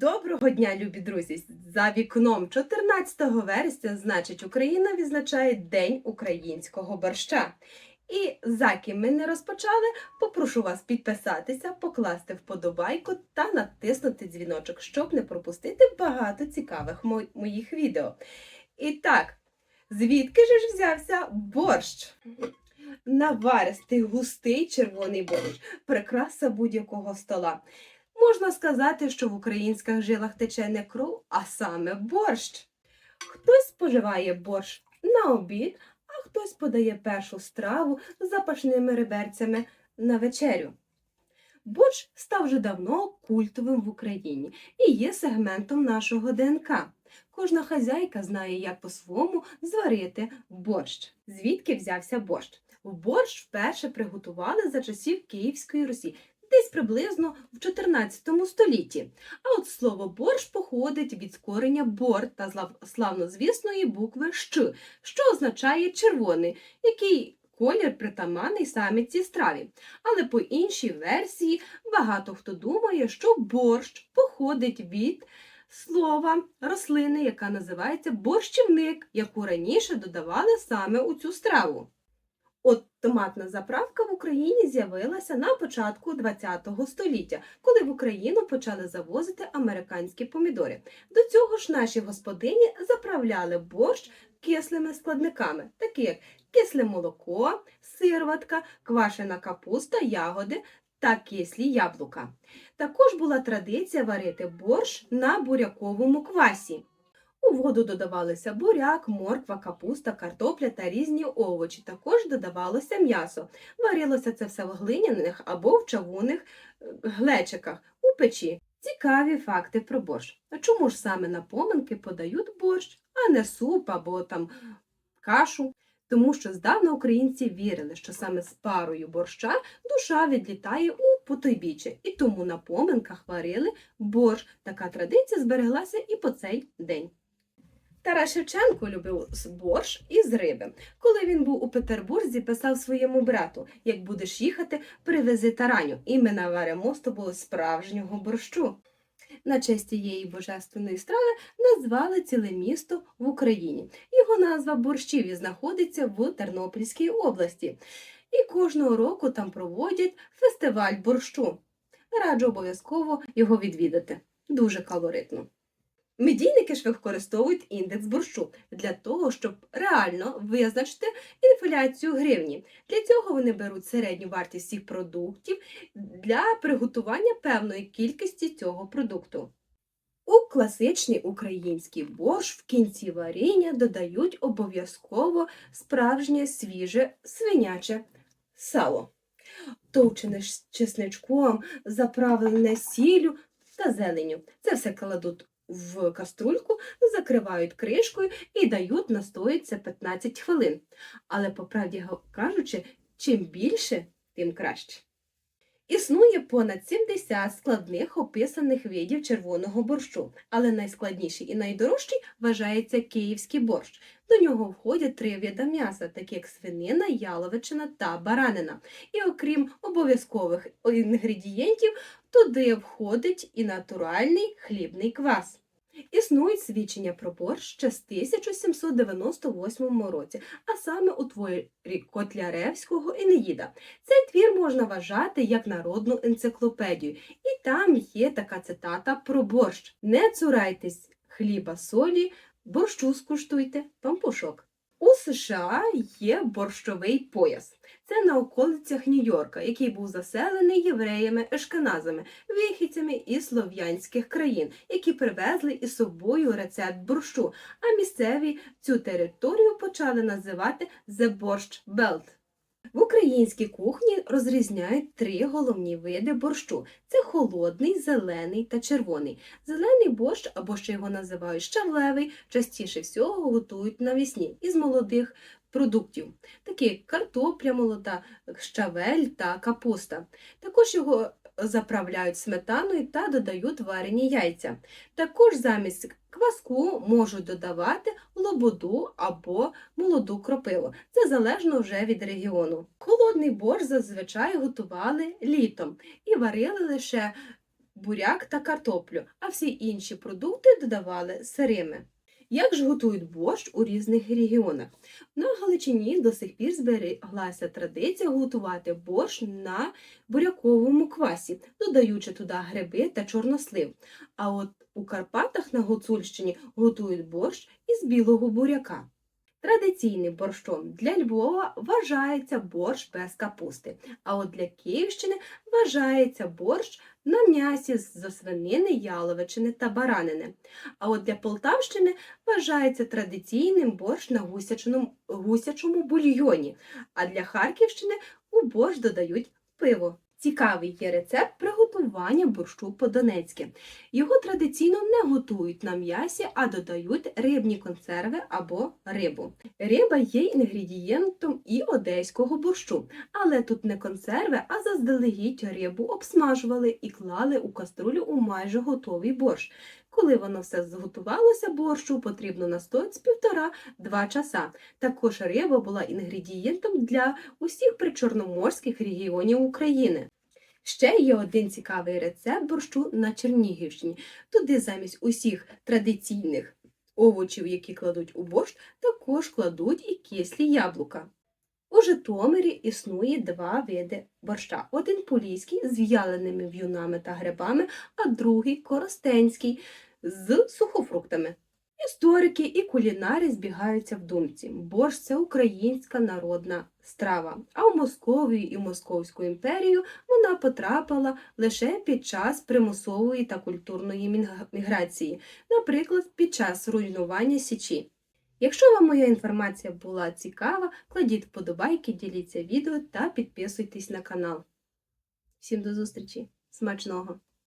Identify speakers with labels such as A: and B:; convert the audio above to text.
A: Доброго дня, любі друзі! За вікном 14 вересня, значить, Україна відзначає День українського борща. І заки ми не розпочали, попрошу вас підписатися, покласти вподобайку та натиснути дзвіночок, щоб не пропустити багато цікавих мо- моїх відео. І так, звідки же ж взявся борщ? Наваристий густий червоний борщ, прикраса будь-якого стола. Можна сказати, що в українських жилах тече не кров, а саме борщ. Хтось споживає борщ на обід, а хтось подає першу страву з запашними реберцями на вечерю. Борщ став вже давно культовим в Україні і є сегментом нашого ДНК. Кожна хазяйка знає, як по-своєму зварити борщ. Звідки взявся борщ? Борщ вперше приготували за часів Київської Русі, десь приблизно в 14 столітті. А от слово борщ походить від скорення бор та славнозвісної букви Щ, що означає червоний, який колір притаманний саме цій страві. Але по іншій версії багато хто думає, що борщ походить від слова рослини, яка називається борщівник, яку раніше додавали саме у цю страву. От томатна заправка в Україні з'явилася на початку ХХ століття, коли в Україну почали завозити американські помідори. До цього ж наші господині заправляли борщ кислими складниками, такі як кисле молоко, сирватка, квашена капуста, ягоди та кислі яблука. Також була традиція варити борщ на буряковому квасі. У воду додавалися буряк, морква, капуста, картопля та різні овочі. Також додавалося м'ясо. Варилося це все в глиняних або в чавунних е, глечиках у печі. Цікаві факти про борщ. А чому ж саме на поминки подають борщ, а не суп або там кашу? Тому що здавна українці вірили, що саме з парою борща душа відлітає у потойбіччя, і тому на поминках варили борщ. Така традиція збереглася і по цей день. Тарас Шевченко любив борщ із риби. Коли він був у Петербурзі, писав своєму брату: як будеш їхати, привези тараню, і ми наваримо з тобою справжнього борщу. На честь цієї божественної страви назвали ціле місто в Україні. Його назва борщів знаходиться в Тернопільській області. І кожного року там проводять фестиваль борщу. Раджу обов'язково його відвідати. Дуже калоритно. Медійники ж використовують індекс борщу для того, щоб реально визначити інфляцію гривні. Для цього вони беруть середню вартість всіх продуктів для приготування певної кількості цього продукту. У класичний український борщ в кінці варіння додають обов'язково справжнє свіже свиняче сало, товчене чесничком, заправлене сіллю та зеленню. Це все кладуть в каструльку, закривають кришкою і дають настоїтися 15 хвилин. Але, по правді кажучи, чим більше, тим краще. Існує понад 70 складних описаних видів червоного борщу, але найскладніший і найдорожчий вважається київський борщ. До нього входять три види м'яса, такі як свинина, яловичина та баранина. І окрім обов'язкових інгредієнтів, туди входить і натуральний хлібний квас. Існують свідчення про борщ ще з 1798 році, а саме у творі Котляревського Енеїда. Цей твір можна вважати як народну енциклопедію, і там є така цитата про борщ: Не цурайтесь хліба солі, борщу скуштуйте, пампушок. У США є борщовий пояс. Це на околицях Нью-Йорка, який був заселений євреями ешкеназами, вихідцями із слов'янських країн, які привезли із собою рецепт борщу, а місцеві цю територію почали називати The Borscht Belt. В українській кухні розрізняють три головні види борщу: це холодний, зелений та червоний. Зелений борщ, або ще його називають щавлевий, частіше всього готують навесні із молодих продуктів, такі як картопля молода, щавель та капуста. Також його заправляють сметаною та додають варені яйця. Також замість кваску можуть додавати лободу або молоду кропиву. Це залежно вже від регіону. Холодний борщ зазвичай готували літом і варили лише буряк та картоплю, а всі інші продукти додавали сирими. Як ж готують борщ у різних регіонах? На Галичині до сих пір збереглася традиція готувати борщ на буряковому квасі, додаючи туди гриби та чорнослив. А от у Карпатах на Гуцульщині готують борщ із білого буряка. Традиційним борщом для Львова вважається борщ без капусти, а от для Київщини вважається борщ на м'ясі з свинини, яловичини та баранини. А от для Полтавщини вважається традиційним борщ на гусячому, бульйоні, а для Харківщини у борщ додають пиво. Цікавий є рецепт приготування борщу по-донецьки. Його традиційно не готують на м'ясі, а додають рибні консерви або рибу. Риба є інгредієнтом і одеського борщу, але тут не консерви, а заздалегідь рибу обсмажували і клали у каструлю у майже готовий борщ. Коли воно все зготувалося борщу, потрібно настоять з півтора-два часа. Також риба була інгредієнтом для усіх причорноморських регіонів України. Ще є один цікавий рецепт борщу на Чернігівщині. Туди замість усіх традиційних овочів, які кладуть у борщ, також кладуть і кислі яблука. У Житомирі існує два види борща: один поліський з в'яленими в'юнами та грибами, а другий коростенський з сухофруктами. Історики і кулінари збігаються в думці. Борщ це українська народна страва, а в Московію і Московську імперію вона потрапила лише під час примусової та культурної міграції, наприклад, під час руйнування Січі. Якщо вам моя інформація була цікава, кладіть вподобайки, діліться відео та підписуйтесь на канал. Всім до зустрічі! Смачного!